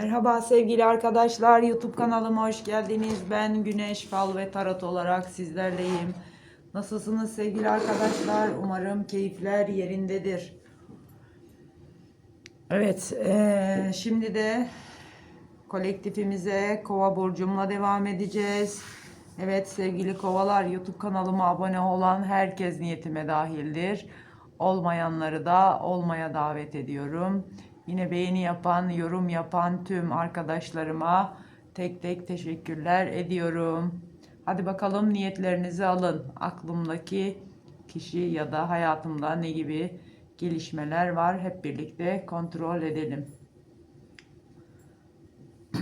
Merhaba sevgili arkadaşlar. YouTube kanalıma hoş geldiniz. Ben Güneş Fal ve Tarot olarak sizlerleyim. Nasılsınız sevgili arkadaşlar? Umarım keyifler yerindedir. Evet, eee, şimdi de kolektifimize Kova burcumla devam edeceğiz. Evet sevgili kovalar YouTube kanalıma abone olan herkes niyetime dahildir. Olmayanları da olmaya davet ediyorum. Yine beğeni yapan, yorum yapan tüm arkadaşlarıma tek tek teşekkürler ediyorum. Hadi bakalım niyetlerinizi alın. Aklımdaki kişi ya da hayatımda ne gibi gelişmeler var hep birlikte kontrol edelim.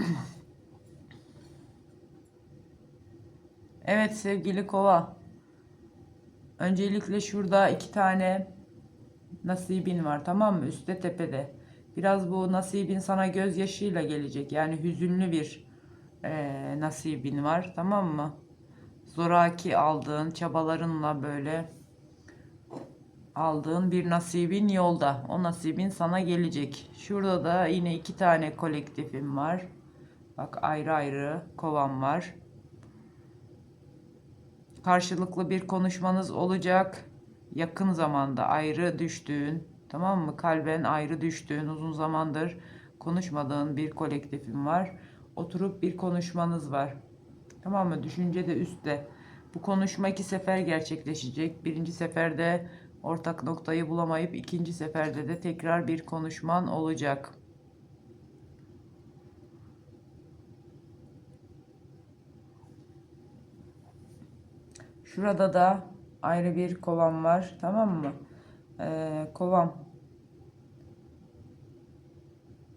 Evet sevgili kova. Öncelikle şurada iki tane nasibin var tamam mı? Üstte tepede. Biraz bu nasibin sana gözyaşıyla gelecek. Yani hüzünlü bir eee, nasibin var tamam mı? Zoraki aldığın çabalarınla böyle aldığın bir nasibin yolda. O nasibin sana gelecek. Şurada da yine iki tane kolektifim var. Bak ayrı ayrı kovam var. Karşılıklı bir konuşmanız olacak. Yakın zamanda ayrı düştüğün, tamam mı? Kalben ayrı düştüğün, uzun zamandır konuşmadığın bir kolektifim var. Oturup bir konuşmanız var. Tamam mı? Düşünce de üstte. Bu konuşma iki sefer gerçekleşecek. Birinci seferde ortak noktayı bulamayıp ikinci seferde de tekrar bir konuşman olacak. Şurada da ayrı bir kovam var. Tamam mı? Ee, kovam.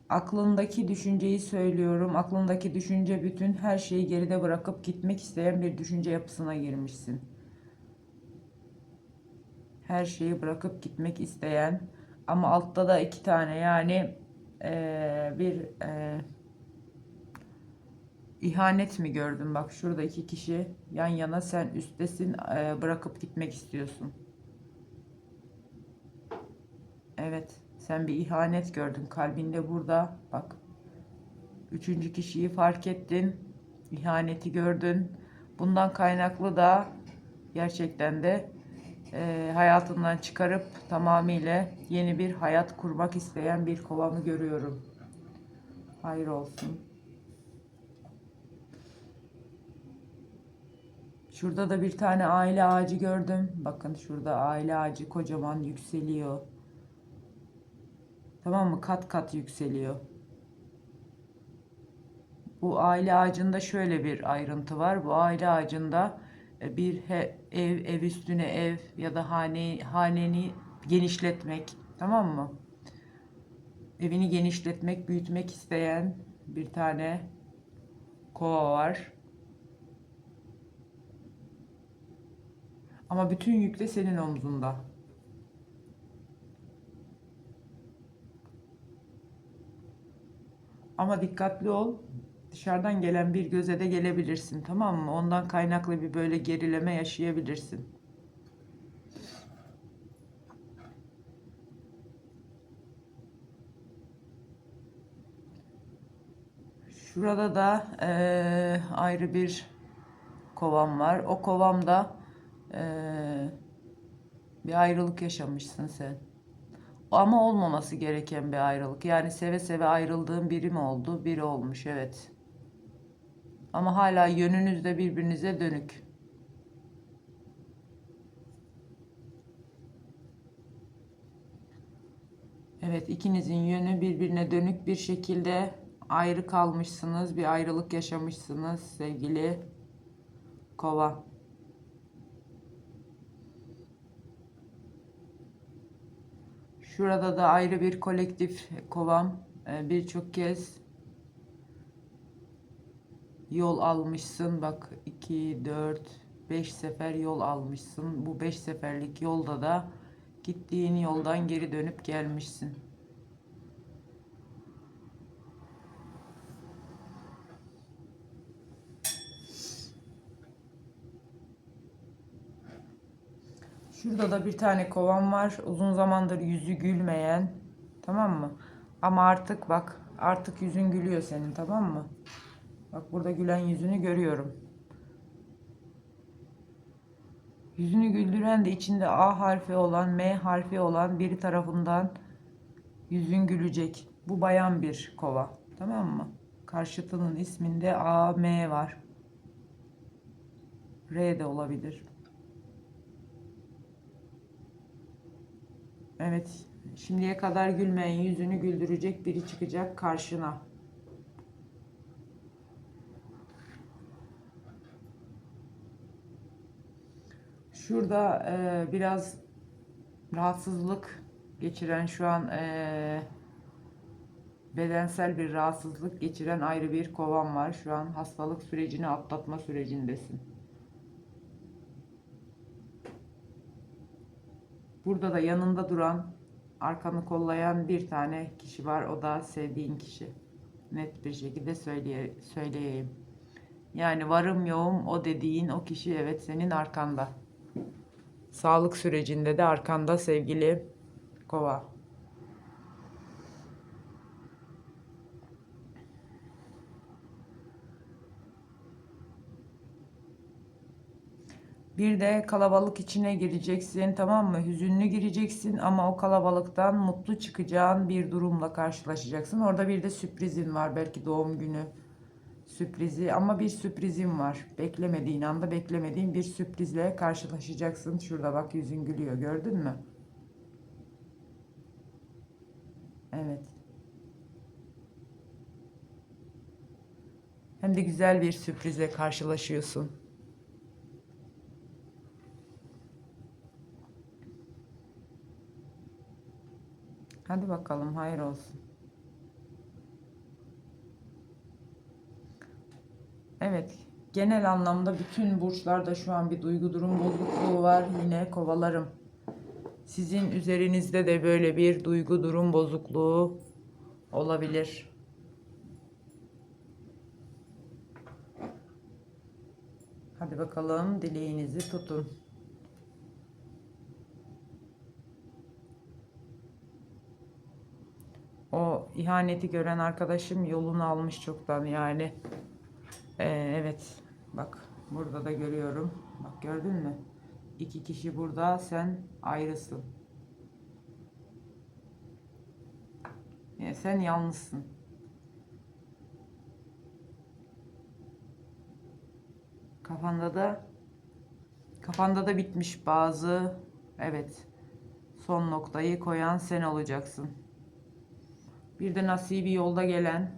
Aklındaki düşünceyi söylüyorum. Aklındaki düşünce bütün her şeyi geride bırakıp gitmek isteyen bir düşünce yapısına girmişsin. Her şeyi bırakıp gitmek isteyen ama altta da iki tane yani eee, bir eee, İhanet mi gördün? Bak şurada iki kişi yan yana sen üsttesin eee, bırakıp gitmek istiyorsun. Evet sen bir ihanet gördün kalbinde burada bak. Üçüncü kişiyi fark ettin. İhaneti gördün. Bundan kaynaklı da gerçekten de eee, hayatından çıkarıp tamamıyla yeni bir hayat kurmak isteyen bir kovamı görüyorum. Hayır olsun. Şurada da bir tane aile ağacı gördüm. Bakın şurada aile ağacı kocaman yükseliyor. Tamam mı? Kat kat yükseliyor. Bu aile ağacında şöyle bir ayrıntı var. Bu aile ağacında e, bir ev, ev üstüne ev ya da hane, haneni genişletmek. Tamam mı? Evini genişletmek, büyütmek isteyen bir tane kova var. Ama bütün yük de senin omzunda. Ama dikkatli ol. Dışarıdan gelen bir göze de gelebilirsin, tamam mı? Ondan kaynaklı bir böyle gerileme yaşayabilirsin. Şurada da eee, ayrı bir kovam var. O kovamda eee, bir ayrılık yaşamışsın sen. Ama olmaması gereken bir ayrılık. Yani seve seve ayrıldığın biri mi oldu? Biri olmuş evet. Ama hala yönünüz de birbirinize dönük. Evet ikinizin yönü birbirine dönük bir şekilde ayrı kalmışsınız. Bir ayrılık yaşamışsınız sevgili kova. Şurada da ayrı bir kolektif kovam. Ee, Birçok kez yol almışsın. Bak 2, 4, 5 sefer yol almışsın. Bu 5 seferlik yolda da gittiğin yoldan geri dönüp gelmişsin. Şurada da bir tane kovan var. Uzun zamandır yüzü gülmeyen. Tamam mı? Ama artık bak Artık yüzün gülüyor senin tamam mı? Bak burada gülen yüzünü görüyorum. Yüzünü güldüren de içinde A harfi olan, M harfi olan biri tarafından yüzün gülecek. Bu bayan bir kova. Tamam mı? Karşıtının isminde A, M var. R de olabilir. Evet. Şimdiye kadar gülmeyen yüzünü güldürecek biri çıkacak karşına. Şurada e, biraz rahatsızlık geçiren şu an e, bedensel bir rahatsızlık geçiren ayrı bir kovan var. Şu an hastalık sürecini atlatma sürecindesin. Burada da yanında duran, arkanı kollayan bir tane kişi var. O da sevdiğin kişi. Net bir şekilde söyleye, söyleyeyim. Yani varım yoğum o dediğin o kişi evet senin arkanda. Sağlık sürecinde de arkanda sevgili kova. Bir de kalabalık içine gireceksin tamam mı? Hüzünlü gireceksin ama o kalabalıktan mutlu çıkacağın bir durumla karşılaşacaksın. Orada bir de sürprizin var belki doğum günü sürprizi ama bir sürprizim var. Beklemediğin anda beklemediğin bir sürprizle karşılaşacaksın. Şurada bak yüzün gülüyor gördün mü? Evet. Hem de güzel bir sürprizle karşılaşıyorsun. Hadi bakalım hayır olsun. Evet, genel anlamda bütün burçlarda şu an bir duygu durum bozukluğu var. Yine kovalarım. Sizin üzerinizde de böyle bir duygu durum bozukluğu olabilir. Hadi bakalım dileğinizi tutun. O ihaneti gören arkadaşım yolunu almış çoktan yani. Ee, evet bak burada da görüyorum. Bak gördün mü? İki kişi burada sen ayrısın. Yani sen yalnızsın. Kafanda da kafanda da bitmiş bazı evet son noktayı koyan sen olacaksın. Bir de nasibi yolda gelen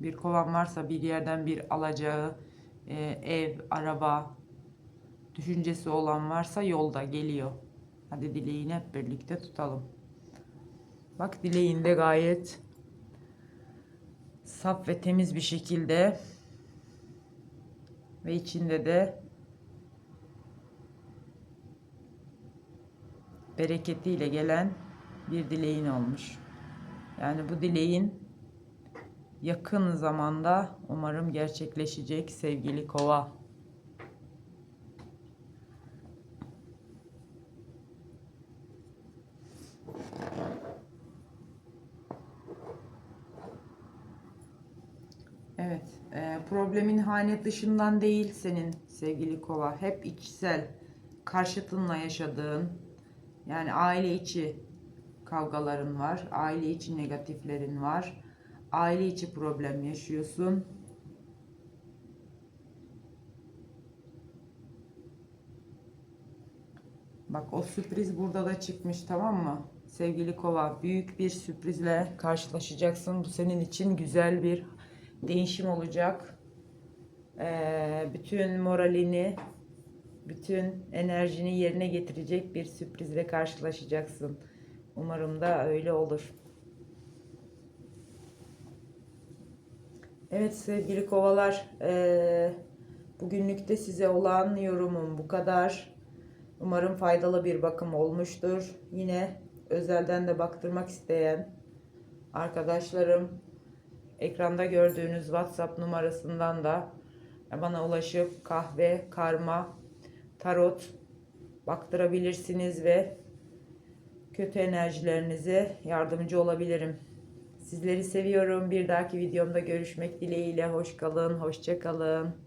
bir kovan varsa bir yerden bir alacağı e, ev, araba düşüncesi olan varsa yolda geliyor. Hadi dileğini hep birlikte tutalım. Bak dileğinde gayet saf ve temiz bir şekilde ve içinde de bereketiyle gelen bir dileğin olmuş. Yani bu dileğin yakın zamanda umarım gerçekleşecek sevgili kova. Evet, e, problemin hane dışından değil senin sevgili kova. Hep içsel, karşıtınla yaşadığın, yani aile içi kavgaların var, aile içi negatiflerin var, aile içi problem yaşıyorsun. Bak o sürpriz burada da çıkmış tamam mı? Sevgili kova büyük bir sürprizle karşılaşacaksın. Bu senin için güzel bir değişim olacak. Ee, bütün moralini, bütün enerjini yerine getirecek bir sürprizle karşılaşacaksın. Umarım da öyle olur. Evet sevgili kovalar, eee, bugünlük de size olan yorumum bu kadar. Umarım faydalı bir bakım olmuştur. Yine özelden de baktırmak isteyen arkadaşlarım ekranda gördüğünüz WhatsApp numarasından da bana ulaşıp kahve, karma, tarot baktırabilirsiniz ve kötü enerjilerinize yardımcı olabilirim. Sizleri seviyorum. Bir dahaki videomda görüşmek dileğiyle. Hoş kalın, hoşça kalın.